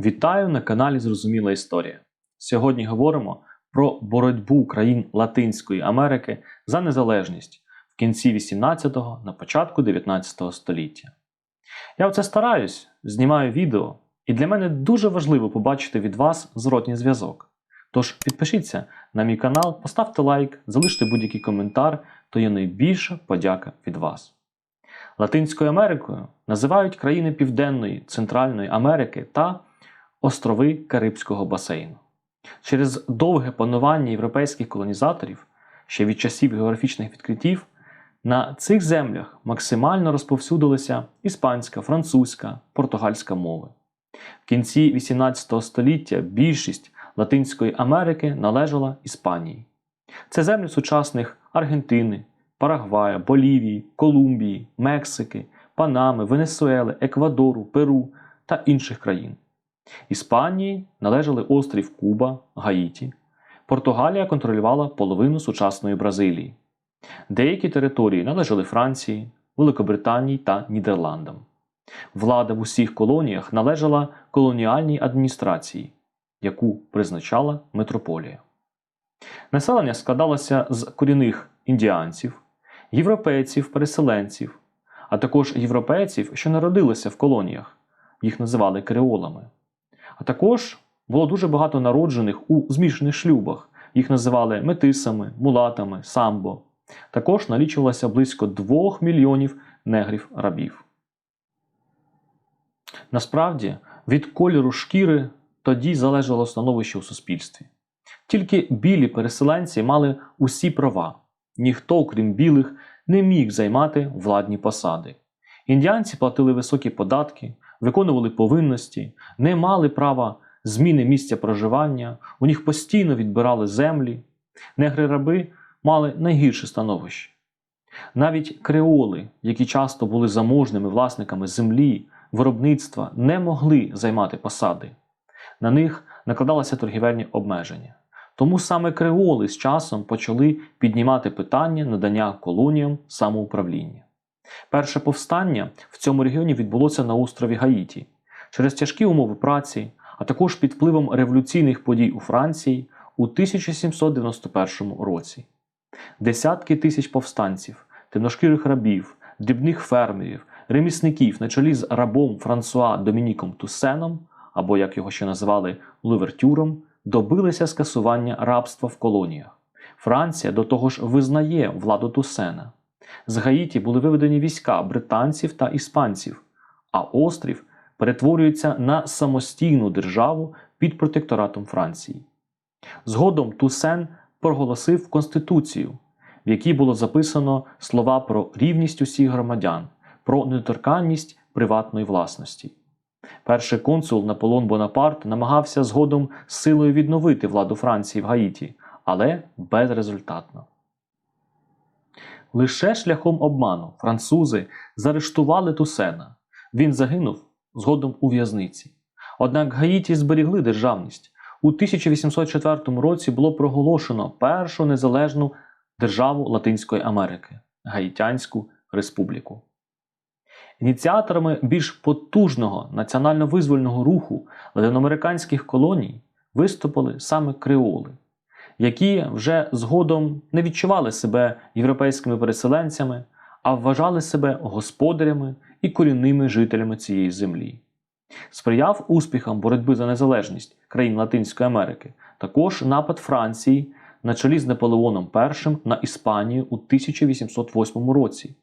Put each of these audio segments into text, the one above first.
Вітаю на каналі Зрозуміла Історія. Сьогодні говоримо про боротьбу країн Латинської Америки за незалежність в кінці 18-го на початку 19 століття. Я оце стараюсь, знімаю відео, і для мене дуже важливо побачити від вас зворотній зв'язок. Тож підпишіться на мій канал, поставте лайк, залиште будь-який коментар, то є найбільша подяка від вас. Латинською Америкою називають країни Південної, Центральної Америки та острови Карибського басейну. Через довге панування європейських колонізаторів, ще від часів географічних відкриттів, на цих землях максимально розповсюдилися іспанська, французька, португальська мови. В кінці 18 століття більшість Латинської Америки належала Іспанії. Це землі сучасних Аргентини, Парагвая, Болівії, Колумбії, Мексики, Панами, Венесуели, Еквадору, Перу та інших країн. Іспанії належали острів Куба, Гаїті. Португалія контролювала половину сучасної Бразилії. Деякі території належали Франції, Великобританії та Нідерландам. Влада в усіх колоніях належала колоніальній адміністрації, яку призначала митрополія. Населення складалося з корінних індіанців, європейців, переселенців, а також європейців, що народилися в колоніях, їх називали креолами. А також було дуже багато народжених у змішаних шлюбах, їх називали метисами, мулатами, самбо. Також налічувалося близько 2 мільйонів негрів рабів. Насправді, від кольору шкіри тоді залежало становище у суспільстві. Тільки білі переселенці мали усі права, ніхто, окрім білих, не міг займати владні посади. Індіанці платили високі податки, виконували повинності, не мали права зміни місця проживання, у них постійно відбирали землі. Негри-раби мали найгірше становище. Навіть креоли, які часто були заможними власниками землі, виробництва, не могли займати посади. На них накладалися торгівельні обмеження. Тому саме креоли з часом почали піднімати питання надання колоніям самоуправління. Перше повстання в цьому регіоні відбулося на острові Гаїті через тяжкі умови праці, а також під впливом революційних подій у Франції у 1791 році. Десятки тисяч повстанців, темношкірих рабів, дрібних фермерів, ремісників на чолі з рабом Франсуа Домініком Туссеном, або як його ще називали Лувертюром, добилися скасування рабства в колоніях. Франція до того ж визнає владу Туссена. З Гаїті були виведені війська британців та іспанців, а острів перетворюється на самостійну державу під протекторатом Франції. Згодом Туссен проголосив Конституцію, в якій було записано слова про рівність усіх громадян, про недоторканність приватної власності. Перший консул Наполеон Бонапарт намагався згодом силою відновити владу Франції в Гаїті, але безрезультатно. Лише шляхом обману французи заарештували Тусена. Він загинув згодом у в'язниці. Однак Гаїті зберігли державність. У 1804 році було проголошено першу незалежну державу Латинської Америки Гаїтянську Республіку. Ініціаторами більш потужного національно-визвольного руху латиноамериканських колоній виступили саме креоли, які вже згодом не відчували себе європейськими переселенцями, а вважали себе господарями і корінними жителями цієї землі. Сприяв успіхам боротьби за незалежність країн Латинської Америки також напад Франції на чолі з Наполеоном І на Іспанію у 1808 році.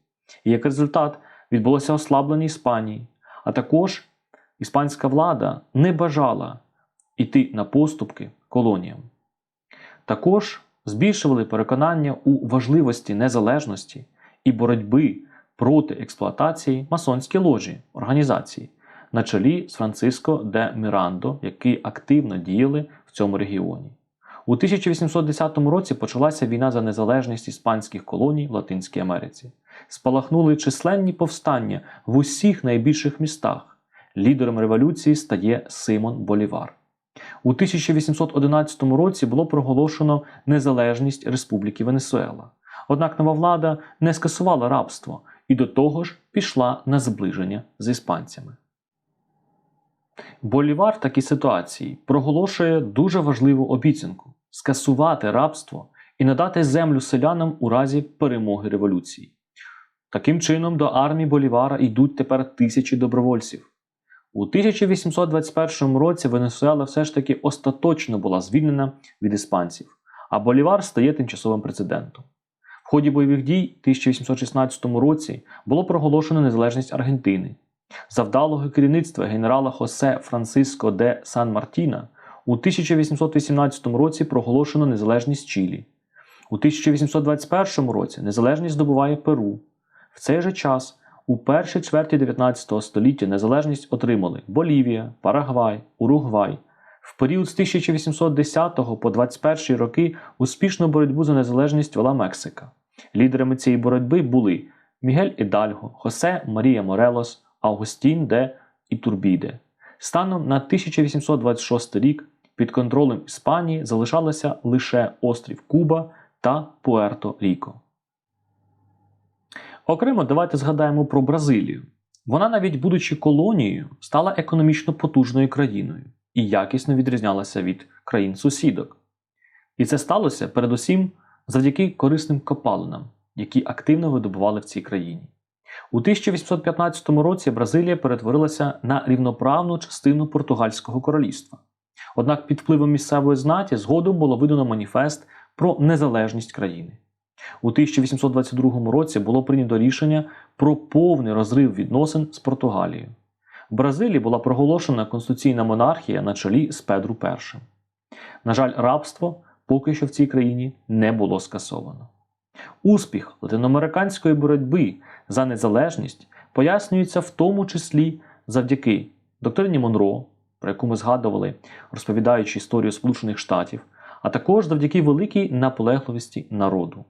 І як результат відбулося ослаблення Іспанії, а також іспанська влада не бажала йти на поступки колоніям. Також збільшували переконання у важливості незалежності і боротьби проти експлуатації масонські ложі організації на чолі з Франциско де Мірандо, які активно діяли в цьому регіоні. У 1810 році почалася війна за незалежність іспанських колоній в Латинській Америці. Спалахнули численні повстання в усіх найбільших містах. Лідером революції стає Симон Болівар. У 1811 році було проголошено незалежність Республіки Венесуела. Однак нова влада не скасувала рабство і до того ж пішла на зближення з іспанцями. Болівар в такій ситуації проголошує дуже важливу обіцянку скасувати рабство і надати землю селянам у разі перемоги революції. Таким чином, до армії Болівара йдуть тепер тисячі добровольців. У 1821 році Венесуела все ж таки остаточно була звільнена від іспанців, а Болівар стає тимчасовим президентом. В ході бойових дій в 1816 році було проголошено незалежність Аргентини. За вдалого керівництва генерала Хосе Франциско де Сан Мартіна у 1818 році проголошено незалежність Чилі. У 1821 році незалежність здобуває Перу. В цей же час у першій чверті 19 століття незалежність отримали Болівія, Парагвай, Уругвай. В період з 1810 по 21 роки успішну боротьбу за незалежність вела Мексика. Лідерами цієї боротьби були Мігель Ідальго, Хосе Марія Морелос, Августін де Ітурбіде. Станом на 1826 рік під контролем Іспанії залишалися лише острів Куба та Пуерто-Ріко. Окремо, давайте згадаємо про Бразилію. Вона, навіть будучи колонією, стала економічно потужною країною і якісно відрізнялася від країн сусідок. І це сталося передусім завдяки корисним копалинам, які активно видобували в цій країні. У 1815 році Бразилія перетворилася на рівноправну частину португальського королівства. Однак під впливом місцевої знаті згодом було видано маніфест про незалежність країни. У 1822 році було прийнято рішення про повний розрив відносин з Португалією. В Бразилії була проголошена конституційна монархія на чолі з Педру І. На жаль, рабство поки що в цій країні не було скасовано. Успіх латиноамериканської боротьби за незалежність пояснюється в тому числі завдяки доктрині Монро, про яку ми згадували, розповідаючи історію Сполучених Штатів, а також завдяки великій наполегливості народу.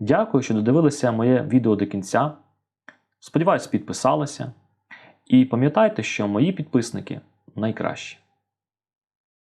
Дякую, що додивилися моє відео до кінця. Сподіваюсь, підписалися. І пам'ятайте, що мої підписники найкращі.